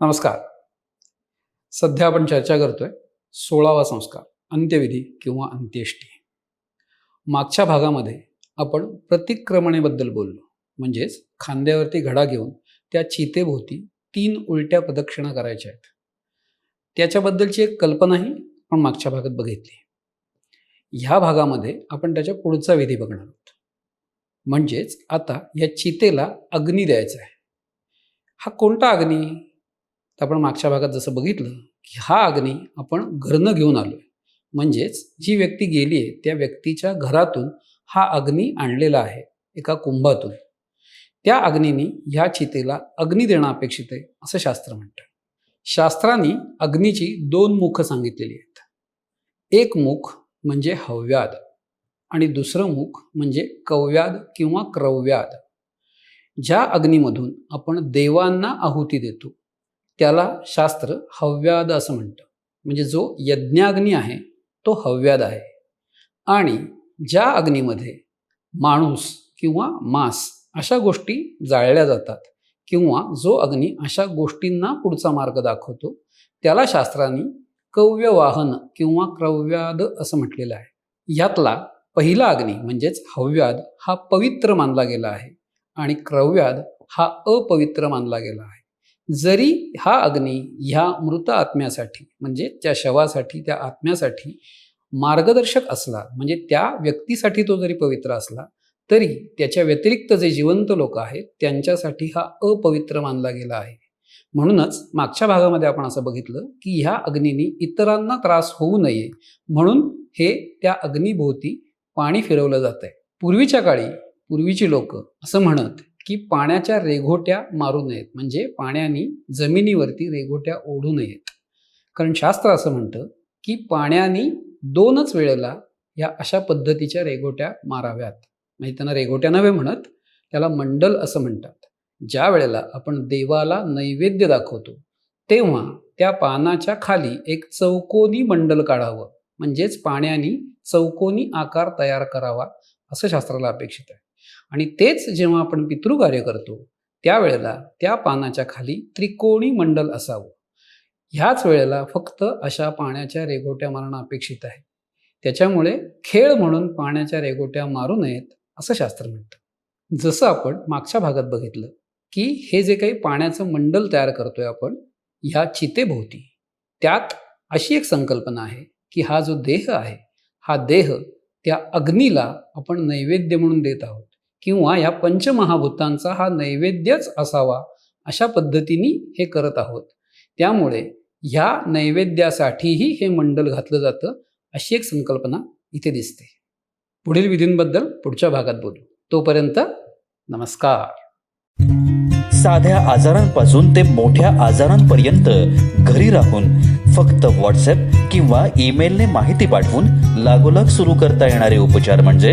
नमस्कार. सध्या आपण चर्चा करतोय सोळावा संस्कार अंत्यविधी किंवा अंत्येष्टी. मागच्या भागामध्ये आपण प्रतिक्रमणेबद्दल बोललो म्हणजेच खांद्यावरती घडा घेऊन त्या चितेभोवती तीन उलट्या प्रदक्षिणा करायच्या आहेत. त्याच्याबद्दलची एक कल्पनाही आपण मागच्या भागात बघितली. ह्या भागामध्ये आपण त्याच्या पुढचा विधी बघणार आहोत. म्हणजेच आता या चितेला अग्नी द्यायचा आहे. हा कोणता अग्नी? तर आपण मागच्या भागात जसं बघितलं की हा अग्नी आपण घरनं घेऊन आलोय. म्हणजेच जी व्यक्ती गेली आहे त्या व्यक्तीच्या घरातून हा अग्नी आणलेला आहे एका कुंभातून. त्या अग्नीने ह्या चितेला अग्नी देणं अपेक्षित आहे असं शास्त्र म्हणतं. शास्त्रांनी अग्नीची दोन मुख सांगितलेली आहेत. एक मुख म्हणजे हव्याद आणि दुसरं मुख म्हणजे कव्याद किंवा क्रव्याद. ज्या अग्नीमधून आपण देवांना आहुती देतो त्याला शास्त्र हव्याद असं म्हणतं. म्हणजे जो यज्ञाग्नी आहे तो हव्याद आहे. आणि ज्या अग्नीमध्ये माणूस किंवा मांस अशा गोष्टी जाळल्या जातात किंवा जो अग्नी अशा गोष्टींना पुढचा मार्ग दाखवतो त्याला शास्त्रांनी कव्यवाहन किंवा क्रव्याद असं म्हटलेलं आहे. यातला पहिला अग्नी म्हणजेच हव्याद हा पवित्र मानला गेला आहे आणि क्रव्याद हा अपवित्र मानला गेला आहे. जरी हा अग्नी ह्या मृत आत्म्यासाठी म्हणजे त्या शवासाठी त्या आत्म्यासाठी मार्गदर्शक असला म्हणजे त्या व्यक्तीसाठी तो जरी पवित्र असला तरी त्याच्या व्यतिरिक्त जे जिवंत लोक आहेत त्यांच्यासाठी हा अपवित्र मानला गेला आहे. म्हणूनच मागच्या भागामध्ये आपण असं बघितलं की ह्या अग्नीने इतरांना त्रास होऊ नये म्हणून हे त्या अग्नीभोवती पाणी फिरवलं जात आहे पूर्वीच्या काळी पूर्वीची लोक असं म्हणत की पाण्याच्या रेघोट्या मारू नयेत. म्हणजे पाण्याने जमिनीवरती रेघोट्या ओढू नयेत. कारण शास्त्र असं म्हणतं की पाण्याने दोनच वेळेला या अशा पद्धतीच्या रेघोट्या माराव्यात. म्हणजे त्यांना रेघोट्या नव्हे म्हणत त्याला मंडल असं म्हणतात. ज्या वेळेला आपण देवाला नैवेद्य दाखवतो तेव्हा त्या पानाच्या खाली एक चौकोनी मंडल काढावं. म्हणजेच पाण्याने चौकोनी आकार तयार करावा असं शास्त्राला अपेक्षित आहे. आणि तेच जेव्हा आपण पितृकार्य करतो त्यावेळेला त्या पानाच्या खाली त्रिकोणी मंडल असावं. ह्याच वेळेला फक्त अशा पाण्याच्या रेघोट्या मारणं अपेक्षित आहे. त्याच्यामुळे खेळ म्हणून पाण्याच्या रेघोट्या मारू नयेत असं शास्त्र म्हणतं. जसं आपण मागच्या भागात बघितलं की हे जे काही पाण्याचं मंडल तयार करतोय आपण ह्या चितेभोवती. त्यात अशी एक संकल्पना आहे की हा जो देह आहे हा देह त्या अग्नीला आपण नैवेद्य म्हणून देत आहोत. किंवा या पंचमहाभूतांचा हा नैवेद्यच असावा अशा पद्धतीने हे करत आहोत. त्यामुळे ह्या नैवेद्यासाठीही हे मंडल घातलं जातं अशी एक संकल्पना इथे दिसते. पुढील विधींबद्दल पुढच्या भागात बोलू. तोपर्यंत नमस्कार. साध्या आजारांपासून ते मोठ्या आजारांपर्यंत घरी राहून फक्त व्हॉट्सअप किंवा ईमेलने माहिती पाठवून लागोलाग सुरू करता येणारे उपचार म्हणजे